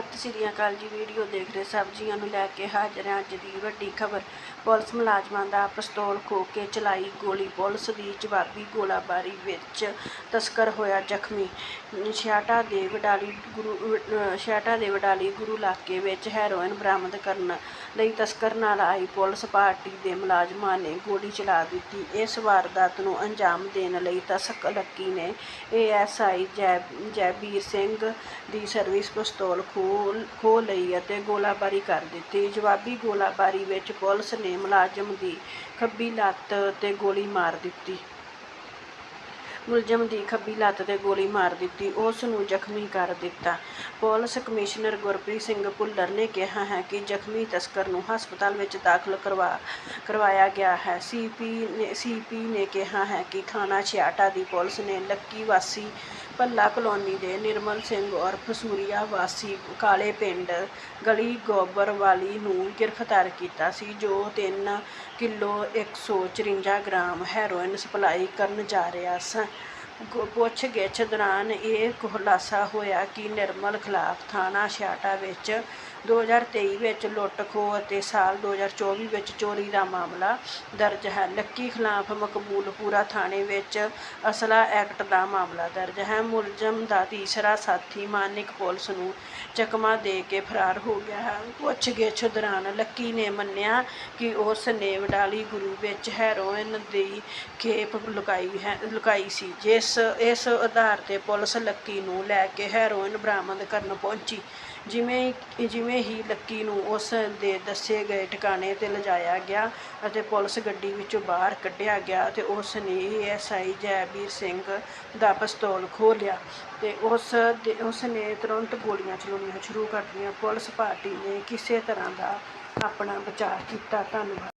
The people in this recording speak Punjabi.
ਸਤਿ ਸ਼੍ਰੀ ਅਕਾਲ ਜੀ। ਵੀਡੀਓ ਦੇਖ ਰਹੇ ਸਬਜ਼ੀਆਂ ਨੂੰ ਲੈ ਕੇ ਹਾਜ਼ਰ ਹਾਂ ਅੱਜ ਦੀ ਵੱਡੀ ਖਬਰ। ਪੁਲਿਸ ਮੁਲਾਜ਼ਮਾਂ ਦਾ ਪਿਸਤੌਲ ਖੋਹ ਕੇ ਚਲਾਈ ਗੋਲੀ। ਪੁਲਿਸ ਦੀ ਜਵਾਬੀ ਗੋਲਾਬਾਰੀ ਵਿੱਚ ਤਸਕਰ ਹੋਇਆ ਜ਼ਖਮੀ। ਛਿਆਟਾ ਦੇ ਵਡਾਲੀ ਗੁਰੂ, ਅਹ ਛਿਆਟਾ ਦੇ ਵਡਾਲੀ ਗੁਰੂ ਇਲਾਕੇ ਵਿੱਚ ਹੈਰੋਇਨ ਬਰਾਮਦ ਕਰਨ ਲਈ ਤਸਕਰ ਨਾਲ ਆਈ ਪੁਲਿਸ ਪਾਰਟੀ ਦੇ ਮੁਲਾਜ਼ਮਾਂ ਨੇ ਗੋਲੀ ਚਲਾ ਦਿੱਤੀ। ਇਸ ਵਾਰਦਾਤ ਨੂੰ ਅੰਜਾਮ ਦੇਣ ਲਈ ਤਸਕ ਲੱਕੀ ਨੇ ਏਐਸਆਈ ਜੈ, ਜੈਬੀਰ ਸਿੰਘ ਦੀ ਸਰਵਿਸ ਪਿਸਤੌਲ ਖੋਹ ਖੋਹ ਲਈ ਅਤੇ ਗੋਲਾਬਾਰੀ ਕਰ ਦਿੱਤੀ। ਜਵਾਬੀ ਗੋਲਾਬਾਰੀ ਵਿੱਚ ਪੁਲਿਸ ਨੇ ਮੁਲਾਜ਼ਮ ਦੀ ਖੱਬੀ ਲੱਤ ਤੇ ਗੋਲੀ ਮਾਰ ਦਿੱਤੀ। ਮੁਲਜ਼ਮ ਦੀ ਖੱਬੀ ਲੱਤ ਤੇ ਗੋਲੀ ਮਾਰ ਦਿੱਤੀ, ਉਸ ਨੂੰ ਜ਼ਖਮੀ ਕਰ ਦਿੱਤਾ। ਪੁਲਿਸ ਕਮਿਸ਼ਨਰ ਗੁਰਪ੍ਰੀਤ ਸਿੰਘ ਭੁੱਲਰ ਨੇ ਕਿਹਾ ਹੈ ਕਿ ਜ਼ਖਮੀ ਤਸਕਰ ਨੂੰ ਹਸਪਤਾਲ ਵਿੱਚ ਦਾਖਲ ਕਰਵਾ, ਕਰਵਾਇਆ ਗਿਆ ਹੈ। ਸੀਪੀ ਨੇ ਸੀਪੀ ਨੇ ਕਿਹਾ ਹੈ ਕਿ ਥਾਣਾ ਛਿਆਟਾ ਦੀ ਪੁਲਿਸ ਨੇ ਲੱਕੀ ਵਾਸੀ ਭੱਲਾ ਕਲੋਨੀ ਦੇ ਨਿਰਮਲ ਸਿੰਘ ਉਰਫ ਸੂਰੀਆ ਵਾਸੀ ਕਾਲੇ ਪਿੰਡ ਗਲੀ ਗੋਬਰ ਵਾਲੀ ਨੂੰ ਗ੍ਰਿਫਤਾਰ ਕੀਤਾ ਸੀ, ਜੋ 3 ਕਿਲੋ 154 ਗ੍ਰਾਮ ਹੈਰੋਇਨ ਸਪਲਾਈ ਕਰਨ ਜਾ ਰਿਹਾ ਸੀ ਗੋ- ਪੁੱਛਗਿੱਛ ਦੌਰਾਨ ਇਹ ਖੁਲਾਸਾ ਹੋਇਆ ਕਿ ਨਿਰਮਲ ਖਿਲਾਫ ਥਾਣਾ ਛਿਆਟਾ ਵਿੱਚ 2023 ਵਿੱਚ ਲੁੱਟ ਖੋਹ ਅਤੇ ਸਾਲ 2024 ਵਿੱਚ ਚੋਰੀ ਦਾ ਮਾਮਲਾ ਦਰਜ ਹੈ। ਲੱਕੀ ਖਿਲਾਫ ਮਕਬੂਲਪੁਰਾ ਥਾਣੇ ਵਿੱਚ ਅਸਲਾ ਐਕਟ ਦਾ ਮਾਮਲਾ ਦਰਜ ਹੈ। ਮੁਲਜ਼ਮ ਦਾ ਤੀਸਰਾ ਸਾਥੀ ਮਾਨਿਕ ਪੁਲਿਸ ਨੂੰ ਚਕਮਾ ਦੇ ਕੇ ਫਰਾਰ ਹੋ ਗਿਆ ਹੈ। ਪੁੱਛਗਿੱਛ ਦੌਰਾਨ ਲੱਕੀ ਨੇ ਮੰਨਿਆ ਕਿ ਉਸ ਨੇ ਵਡਾਲੀ ਗੁਰੂ ਵਿੱਚ ਹੈਰੋਇਨ ਦੀ ਖੇਪ ਲੁਕਾਈ ਹੈ ਲੁਕਾਈ ਸੀ, ਜਿਸ ਇਸ ਆਧਾਰ ਤੇ ਪੁਲਿਸ ਲੱਕੀ ਨੂੰ ਲੈ ਕੇ ਹੈਰੋਇਨ ਬਰਾਮਦ ਕਰਨ ਪਹੁੰਚੀ। ਜਿਵੇਂ ਜਿਵੇਂ ਹੀ ਲੱਕੀ ਨੂੰ ਉਸ ਦੇ ਦੱਸੇ ਗਏ ਟਿਕਾਣੇ ਤੇ ਲਿਜਾਇਆ ਗਿਆ ਅਤੇ ਪੁਲਿਸ ਗੱਡੀ ਵਿੱਚੋਂ ਬਾਹਰ ਕੱਢਿਆ ਗਿਆ ਅਤੇ ਉਸ ਨੇ ਐਸਆਈ ਜੈਬੀਰ ਸਿੰਘ ਦਾ ਪਿਸਤੌਲ ਖੋਲ੍ਹਿਆ ਲਿਆ ਤੇ ਉਸ ਦੇ, ਉਸ ਨੇ ਤੁਰੰਤ ਗੋਲੀਆਂ ਚਲਾਉਣੀਆਂ ਸ਼ੁਰੂ ਕਰ ਦਿੱਤੀਆਂ। ਪੁਲਿਸ ਪਾਰਟੀ ਨੇ ਕਿਸੇ ਤਰ੍ਹਾਂ ਦਾ ਆਪਣਾ ਬਚਾਅ ਕੀਤਾ। ਧੰਨਵਾਦ।